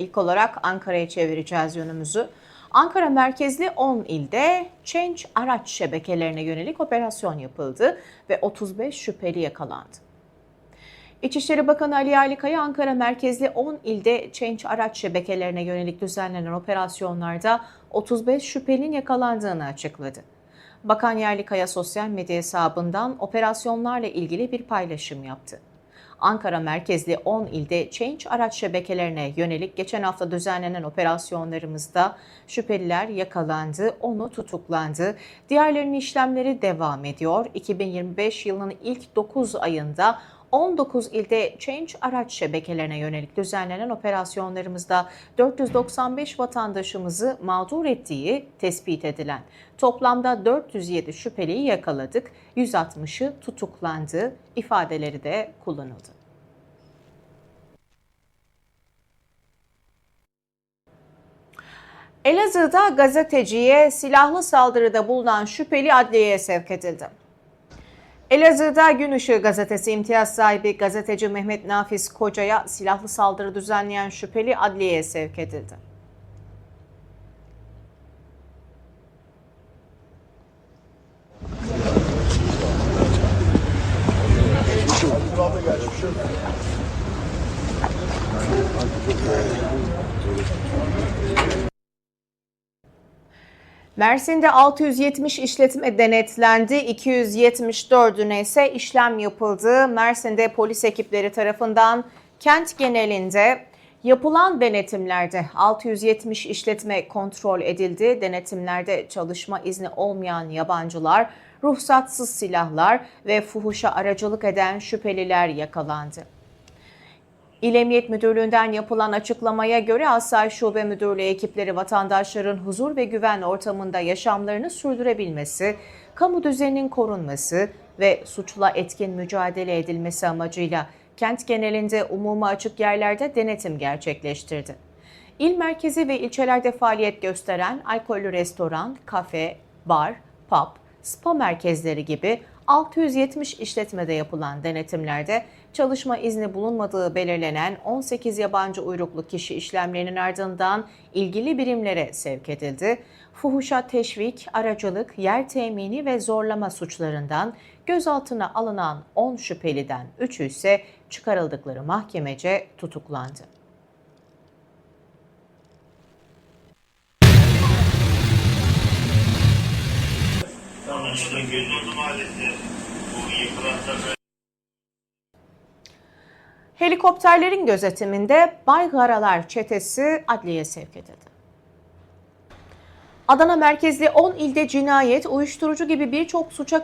İlk olarak Ankara'ya çevireceğiz yönümüzü. Ankara merkezli 10 ilde Change araç şebekelerine yönelik operasyon yapıldı ve 35 şüpheli yakalandı. İçişleri Bakanı Ali Yerlikaya Ankara merkezli 10 ilde Change araç şebekelerine yönelik düzenlenen operasyonlarda 35 şüphelinin yakalandığını açıkladı. Bakan Yerlikaya sosyal medya hesabından operasyonlarla ilgili bir paylaşım yaptı. Ankara merkezli 10 ilde Change araç şebekelerine yönelik geçen hafta düzenlenen operasyonlarımızda şüpheliler yakalandı, onu tutuklandı. Diğerlerinin işlemleri devam ediyor. 2025 yılının ilk 9 ayında 19 ilde Change araç şebekelerine yönelik düzenlenen operasyonlarımızda 495 vatandaşımızı mağdur ettiği tespit edilen toplamda 407 şüpheliyi yakaladık, 160'ı tutuklandı, ifadeleri de kullanıldı. Elazığ'da gazeteciye silahlı saldırıda bulunan şüpheli adliyeye sevk edildi. Elazığ'da Gün Işığı gazetesi imtiyaz sahibi gazeteci Mehmet Nafiz Koca'ya silahlı saldırı düzenleyen şüpheli adliyeye sevk edildi. Mersin'de 670 işletme denetlendi, 274'üne ise işlem yapıldı. Mersin'de polis ekipleri tarafından kent genelinde yapılan denetimlerde 670 işletme kontrol edildi. Denetimlerde çalışma izni olmayan yabancılar, ruhsatsız silahlar ve fuhuşa aracılık eden şüpheliler yakalandı. İl Emniyet Müdürlüğü'nden yapılan açıklamaya göre Asayiş Şube Müdürlüğü ekipleri vatandaşların huzur ve güven ortamında yaşamlarını sürdürebilmesi, kamu düzeninin korunması ve suçla etkin mücadele edilmesi amacıyla kent genelinde umuma açık yerlerde denetim gerçekleştirdi. İl merkezi ve ilçelerde faaliyet gösteren alkollü restoran, kafe, bar, pub, spa merkezleri gibi 670 işletmede yapılan denetimlerde çalışma izni bulunmadığı belirlenen 18 yabancı uyruklu kişi işlemlerinin ardından ilgili birimlere sevk edildi. Fuhuşa teşvik, aracılık, yer temini ve zorlama suçlarından gözaltına alınan 10 şüpheliden 3'ü ise çıkarıldıkları mahkemece tutuklandı. Helikopterlerin gözetiminde Baygaralar çetesi adliyeye sevk edildi. Adana merkezli 10 ilde cinayet, uyuşturucu gibi birçok suça